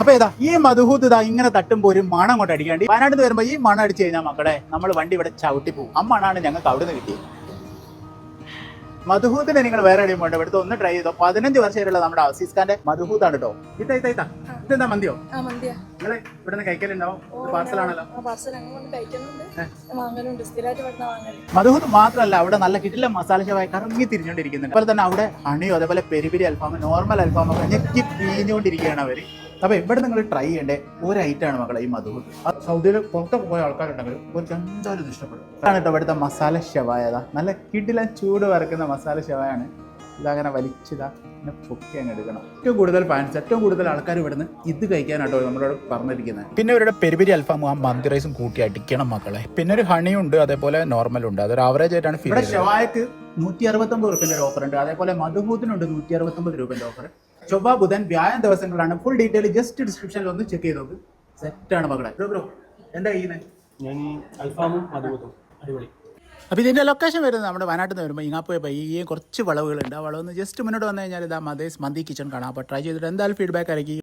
അപ്പൊ ഏതാ ഈ മധുഹൂത്ത് ഇതാ ഇങ്ങനെ തട്ടുമ്പോ ഒരു മണം കൊണ്ട് അടിക്കാണ്ട് വയനാട്ടിൽ നിന്ന് വരുമ്പോ ഈ മണം അടിച്ചു കഴിഞ്ഞാൽ മക്കളെ നമ്മൾ വണ്ടി ഇവിടെ ചവിട്ടി പോകും. ആ മണാണ് ഞങ്ങൾക്ക് അവിടെ നിന്ന് കിട്ടിയത്. മധുഹൂത്തിന് നിങ്ങൾ വേറെ എവിടെയും പോകണ്ട. ഇവിടുത്തെ ഒന്ന് ട്രൈ ചെയ്തോ. പതിനഞ്ച് വർഷമായിട്ടുള്ള നമ്മുടെ അസീസ് ഖാന്റെ മധുഹൂത്താണ് കേട്ടോ ഇത്ത ഇതാ ഇതാ. ഇതെന്താ മന്തിയോ? നിങ്ങൾ ഇവിടെ നിന്ന് കഴിക്കലുണ്ടാവും പാർസലാണല്ലോ. ആ പാർസൽ അങ്ങനെ കൊണ്ട് കഴിക്കുന്നുണ്ട്. വാങ്ങലുണ്ട്. സ്ഥിരമായിട്ട് ഇവിടുന്ന് വാങ്ങൽ. മധുഹൂത്ത് മാത്രമല്ല അവിടെ നല്ല കിട്ടില്ല മസാല ഷവായി കറങ്ങി തിരിഞ്ഞുകൊണ്ടിരിക്കുന്നുണ്ട് അതുപോലെ തന്നെ അവിടെ ഹണിയോ അതേപോലെ പെരിപെരി അൽഫാമ് നോർമൽ അൽഫാമോ ഞെക്കി പിഴിഞ്ഞുകൊണ്ടിരിക്കുകയാണ് അവർ. അപ്പൊ ഇവിടെ നിങ്ങൾ ട്രൈ ചെയ്യേണ്ട? ഒരു ഐറ്റമാണ് മക്കളെ ഈ മധുഹൂത്ത് ആ സൗദിയിൽ പുറത്തൊക്കെ പോയ ആൾക്കാരുണ്ടെങ്കിൽ അവർക്ക് എന്തായാലും ഇഷ്ടപ്പെടും. അതാണ് കേട്ടോ ഇവിടുത്തെ മസാല ഷവായതാ നല്ല കിടിലൻ ചൂട് വറക്കുന്ന മസാല ഷവായാണ് ഇതങ്ങനെ വലിച്ചിതാ പിന്നെ പൊക്കി അങ്ങ് എടുക്കണം. ഏറ്റവും കൂടുതൽ ഫാൻസ് ഏറ്റവും കൂടുതൽ ആൾക്കാർ ഇവിടുന്ന് ഇത് കഴിക്കാനാട്ടോ നമ്മളോട് പറഞ്ഞിരിക്കുന്നത് പിന്നെ ഇവരുടെ പെരിപെരി അൽഫാമും ആ മന്തി റൈസും കൂട്ടി അടിക്കണം മക്കളെ. പിന്നെ ഒരു ഹണി ഉണ്ട് അതേപോലെ നോർമൽ ഉണ്ട്. അതൊരു ആവറേജ് ആയിട്ടാണ് ഫീൽ ഇവിടെ ഷവായക്ക് നൂറ്റി അറുപത്തൊമ്പത് രൂപന്റെ ഒരു ഓഫർ ഉണ്ട്. അതേപോലെ മധുഭൂത്തിനുണ്ട് നൂറ്റി അറുപത്തൊമ്പത് രൂപന്റെ ഓഫർ ചൊവ്വ ബുധൻ വ്യാഴം ദിവസങ്ങളാണ് ഫുൾ ഡീറ്റെയിൽ ജസ്റ്റ് ഡിസ്ക്രിപ്ഷനിൽ ഒന്ന് ചെക്ക് ചെയ്ത് നോക്ക്. സെറ്റാണ് മക്കളെ. ബ്രോ ബ്രോ എന്താ ചെയ്യുന്നത് ഞാൻ അൽഫാമും മധുബൂത്തും അടിപൊളി. അപ്പോൾ ഇതിന്റെ ലൊക്കേഷൻ വരുന്നത് നമ്മുടെ വയനാട്ടിൽ നിന്ന് വരുമ്പോൾ ഇങ്ങാപ്പോയ പയ്യെ കുറച്ച് വളവുകളുണ്ട്. ആ വളവെന്ന് ജസ്റ്റ് മുന്നോട്ട് വന്നു കഴിഞ്ഞാൽ ഇതാ മതേസ് മന്തി കിച്ചൺ കാണാം. അപ്പോൾ ട്രൈ ചെയ്തിട്ട് എന്തായാലും ഫീഡ്ബാക്ക് അറിയിക്കും